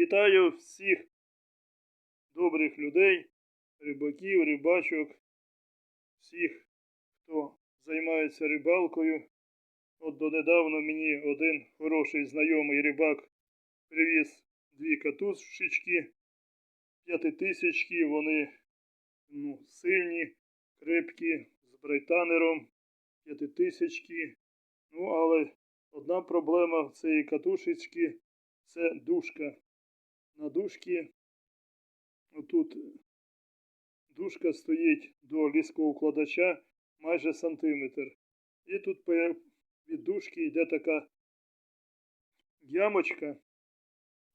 Вітаю всіх добрих людей, рибаків, рибачок, всіх, хто займається рибалкою. От донедавна мені один хороший знайомий рибак привіз дві катушечки, п'ятитисячки, вони ну, сильні, крепкі, з брайтанером, п'ятитисячки. Ну, але одна проблема в цієї катушечки це дужка. На дужці отут дужка стоїть до ліскоукладача майже сантиметр. І тут від дужки йде така ямочка.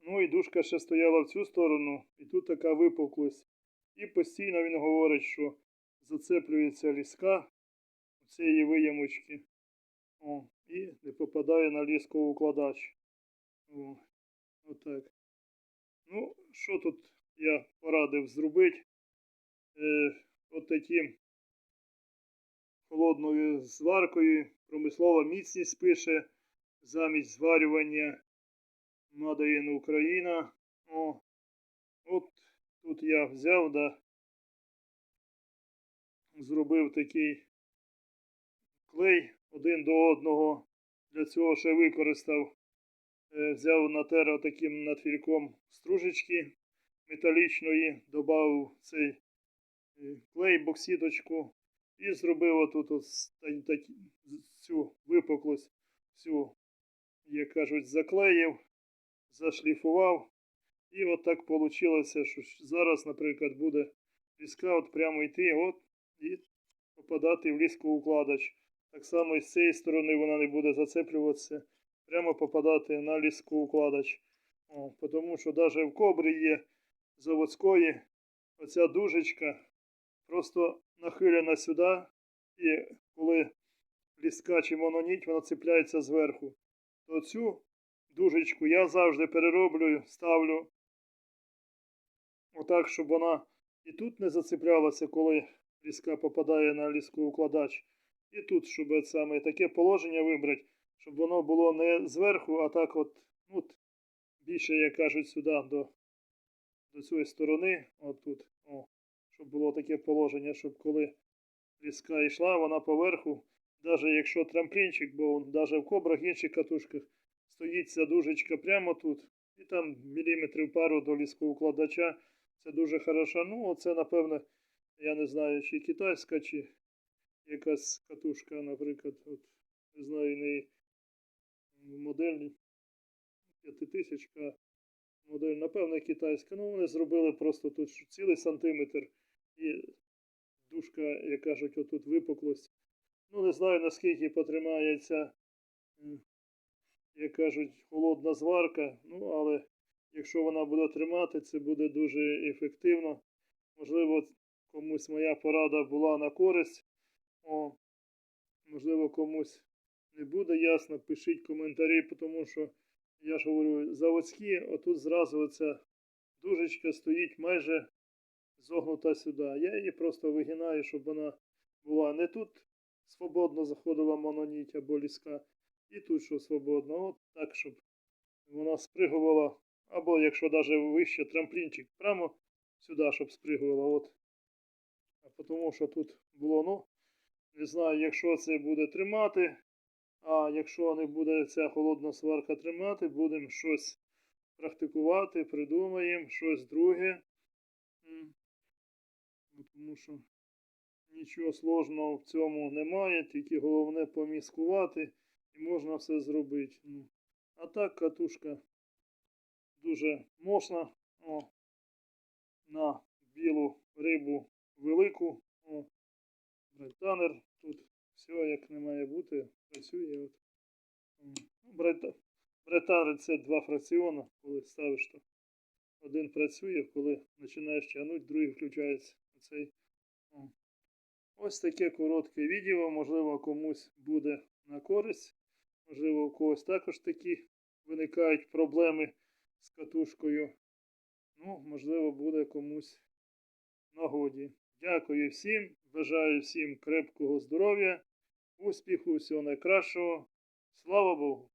Ну і дужка ще стояла в цю сторону, і тут така випуклость. І постійно він говорить, що зацеплюється ліска цієї виямочки. О, і не попадає на ліскоукладач. О, отак. Ну, що тут я порадив зробити? Е, от таким холодною зваркою промислова міцність пише замість зварювання in Україна. О, от тут я взяв, да, зробив такий клей один до одного. Для цього ще використав взяв натер таким надфільком стружечки металічної, додав цей е, клей, боксіточку і зробив отут от с- та- такі- цю випуклость, всю, як кажуть, заклеїв, зашліфував. І от так вийшло, що зараз, наприклад, буде ліска от прямо йти от, і попадати в ліскоукладач. Так само і з цієї сторони вона не буде зацеплюватися прямо попадати на ліскоукладач. О, тому що навіть в кобрі є заводської оця дужечка просто нахилена сюди, і коли ліска чи мононіть, вона цепляється зверху. То цю дужечку я завжди перероблюю, ставлю отак, щоб вона і тут не зацеплялася, коли ліска попадає на ліскоукладач. І тут, щоб саме таке положення вибрати, щоб воно було не зверху, а так от, ну, от більше, як кажуть, сюди до, до цієї сторони, от тут, о, щоб було таке положення, щоб коли ліска йшла, вона поверху, навіть якщо трамплінчик, бо навіть в кобрах інших катушках стоїть ця дужечка прямо тут, і там міліметрів пару до ліскоукладача, це дуже хорошо. Ну, оце, напевно, я не знаю, чи китайська, чи якась катушка, наприклад, от, не знаю, не модель п'ятитисячка, модель, напевно, китайська. Ну, вони зробили просто тут цілий сантиметр і дужка, як кажуть, отут випуклость. Ну, не знаю, наскільки потримається, як кажуть, холодна зварка. Ну, але якщо вона буде тримати, це буде дуже ефективно. Можливо, комусь моя порада була на користь. О, можливо, комусь не буде ясно, пишіть коментарі, тому що я ж говорю, заводські, отут зразу оця дужечка стоїть майже зогнута сюди. Я її просто вигинаю, щоб вона була не тут свободно заходила мононіть або ліска, і тут що свободно. От так, щоб вона спригувала, або якщо навіть вище трамплінчик, прямо сюди, щоб спригувала. От. А тому що тут було, ну, не знаю, якщо це буде тримати. А якщо не буде ця холодна сварка тримати, будемо щось практикувати, придумаємо щось друге. Ну, Тому що нічого сложного в цьому немає, тільки головне поміскувати і можна все зробити. Ну, а так катушка дуже мощна. О, на білу рибу велику. О, брайтанер тут все як не має бути, працює. От. М. Ну, брайта- Брайтанер це два фракціони, коли ставиш то. Один працює, коли починаєш тягнути, другий включається. Оцей. О. Ось таке коротке відео, можливо, комусь буде на користь. Можливо, у когось також такі виникають проблеми з катушкою. Ну, можливо, буде комусь нагоді. Дякую всім. Бажаю всім крепкого здоров'я, успіху, всього найкращого. Слава Богу!